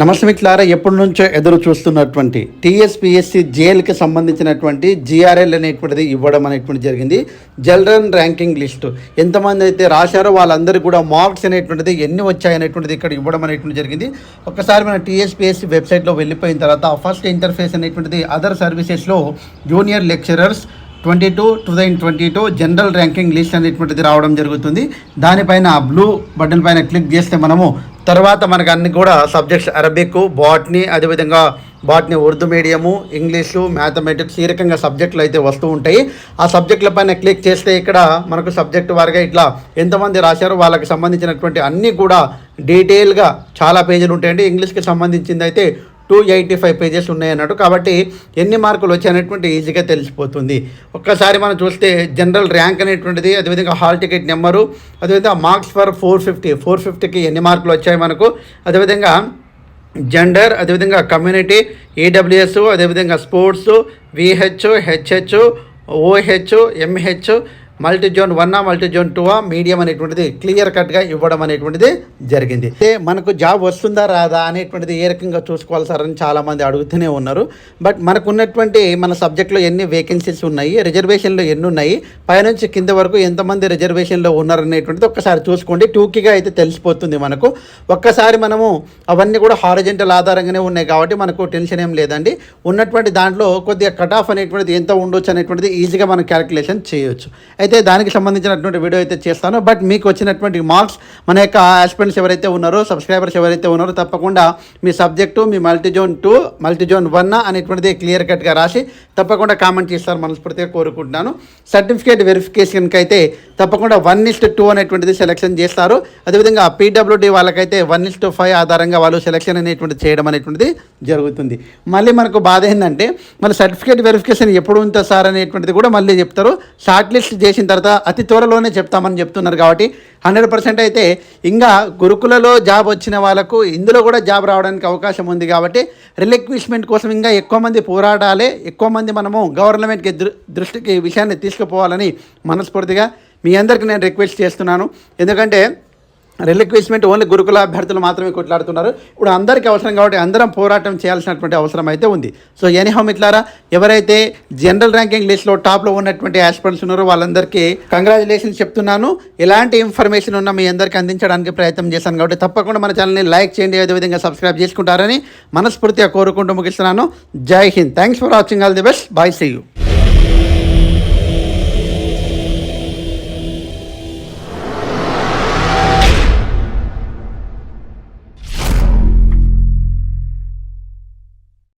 నమస్మిట్లారా ఎప్పటి నుంచో ఎదురు చూస్తున్నటువంటి టీఎస్పిఎస్సి జేఎల్కి సంబంధించినటువంటి జిఆర్ఎల్ అనేటువంటిది ఇవ్వడం అనేటువంటి జరిగింది. General ranking list. ఎంతమంది అయితే రాశారో వాళ్ళందరికీ కూడా మార్క్స్ అనేటువంటిది ఎన్ని వచ్చాయనేటువంటిది ఇక్కడ ఇవ్వడం అనేటువంటి జరిగింది. ఒకసారి మన టీఎస్పిఎస్సి వెబ్సైట్లో వెళ్ళిపోయిన తర్వాత ఫస్ట్ ఇంటర్ఫేస్ అనేటువంటిది అదర్ సర్వీసెస్లో junior lecturers twenty two two thousand twenty two general ranking list అనేటువంటిది రావడం జరుగుతుంది. దానిపైన బ్లూ బటన్ పైన క్లిక్ చేస్తే మనము తర్వాత మనకు అన్ని కూడా సబ్జెక్ట్స్ అరబిక్ బాట్నీ అదేవిధంగా botany Urdu medium English mathematics ఈ రకంగా సబ్జెక్టులు అయితే వస్తూ ఉంటాయి. ఆ సబ్జెక్టుల పైన క్లిక్ చేస్తే ఇక్కడ మనకు సబ్జెక్టు వారిగా ఇట్లా ఎంతమంది రాశారో వాళ్ళకి సంబంధించినటువంటి అన్నీ కూడా డీటెయిల్గా చాలా పేజీలు ఉంటాయండి. ఇంగ్లీష్కి సంబంధించింది అయితే టూ ఎయిటీ ఫైవ్ పేజెస్ ఉన్నాయన్నట్టు కాబట్టి ఎన్ని మార్కులు వచ్చాయనేటువంటి ఈజీగా తెలిసిపోతుంది. ఒక్కసారి మనం చూస్తే జనరల్ ర్యాంక్ అనేటువంటిది అదేవిధంగా హాల్ టికెట్ నెంబరు అదేవిధంగా marks for four fifty four ఫిఫ్టీకి ఎన్ని మార్కులు వచ్చాయి మనకు అదేవిధంగా జెండర్ అదేవిధంగా కమ్యూనిటీ ఈడబ్ల్యూఎస్ అదేవిధంగా sports VH HH OH MH multi zone one multi zone two medium అనేటువంటిది క్లియర్ కట్గా ఇవ్వడం అనేటువంటిది జరిగింది. అయితే మనకు జాబ్ వస్తుందా రాదా అనేటువంటిది ఏ రకంగా చూసుకోవాలి సార్ అని చాలామంది అడుగుతూనే ఉన్నారు. బట్ మనకు ఉన్నటువంటి మన సబ్జెక్ట్లో ఎన్ని వేకెన్సీస్ ఉన్నాయి రిజర్వేషన్లు ఎన్ని ఉన్నాయి పైనుంచి కింద వరకు ఎంతమంది రిజర్వేషన్లో ఉన్నారనేటువంటిది ఒకసారి ఒక్కసారి చూసుకోండి. టూకీగా అయితే తెలిసిపోతుంది మనకు. ఒక్కసారి మనము అవన్నీ కూడా హారిజెంటల్ ఆధారంగానే ఉన్నాయి కాబట్టి మనకు టెన్షన్ ఏం లేదండి. ఉన్నటువంటి దాంట్లో కొద్దిగా కట్ ఆఫ్ అనేటువంటిది ఎంత ఉండొచ్చు అనేటువంటిది ఈజీగా మనం క్యాలిక్యులేషన్ చేయొచ్చు. అయితే అయితే దానికి సంబంధించినటువంటి వీడియో అయితే చేస్తాను. బట్ మీకు వచ్చినటువంటి మార్క్స్ మన యొక్క ఆస్పిరెంట్స్ ఎవరైతే ఉన్నారో సబ్స్క్రైబర్స్ ఎవరైతే ఉన్నారో తప్పకుండా మీ సబ్జెక్టు మీ multi zone two multi zone one అనేటువంటిది క్లియర్ కట్గా రాసి తప్పకుండా కామెంట్ చేస్తారు. మనస్ఫూర్తిగా కోరుకుంటున్నాను. సర్టిఫికేట్ వెరిఫికేషన్కి అయితే తప్పకుండా వన్ ఇస్ట్ టూ అనేటువంటిది సెలెక్షన్ చేస్తారు. అదేవిధంగా పీడబ్ల్యూడి వాళ్ళకైతే వన్ ఇస్ట్ ఫైవ్ ఆధారంగా వాళ్ళు సెలెక్షన్ అనేటువంటిది చేయడం అనేటువంటిది జరుగుతుంది. మళ్ళీ మనకు బాధ ఏంటంటే మన సర్టిఫికేట్ వెరిఫికేషన్ ఎప్పుడు ఉంటుంది సార్ అనేటువంటిది కూడా మళ్ళీ చెప్తారు. షార్ట్ లిస్ట్ చేసిన తర్వాత అతి త్వరలోనే చెప్తామని చెప్తున్నారు కాబట్టి హండ్రెడ్ పర్సెంట్ అయితే ఇంకా గురుకులలో జాబ్ వచ్చిన వాళ్ళకు ఇందులో కూడా జాబ్ రావడానికి అవకాశం ఉంది కాబట్టి రిలిక్విష్మెంట్ కోసం ఇంకా ఎక్కువ మంది పోరాడాలి. ఎక్కువ మంది మనము గవర్నమెంట్కి దృ దృష్టికి విషయాన్ని తీసుకుపోవాలని మనస్ఫూర్తిగా మీ అందరికీ నేను రిక్వెస్ట్ చేస్తున్నాను. ఎందుకంటే రిలిక్విష్మెంట్ ఓన్లీ గురుకుల అభ్యర్థులు మాత్రమే కొట్లాడుతున్నారు. ఇప్పుడు అందరికీ అవసరం కాబట్టి అందరం పోరాటం చేయాల్సినటువంటి అవసరం అయితే ఉంది. సో ఎనీహౌ మిట్లారా ఎవరైతే జనరల్ ర్యాంకింగ్ లిస్ట్లో టాప్లో ఉన్నటువంటి ఆస్పిరెంట్స్ ఉన్నారో వాళ్ళందరికీ కంగ్రాచులేషన్స్ చెప్తున్నాను. ఎలాంటి ఇన్ఫర్మేషన్ ఉన్నా మీ అందరికీ అందించడానికి ప్రయత్నం చేశాను కాబట్టి తప్పకుండా మన ఛానల్ని లైక్ చేయండి. అదేవిధంగా సబ్స్క్రైబ్ చేసుకుంటారని మనస్ఫూర్తిగా కోరుకుంటూ ముగిస్తున్నాను. Jai Hind. Thanks for watching all the best bye see you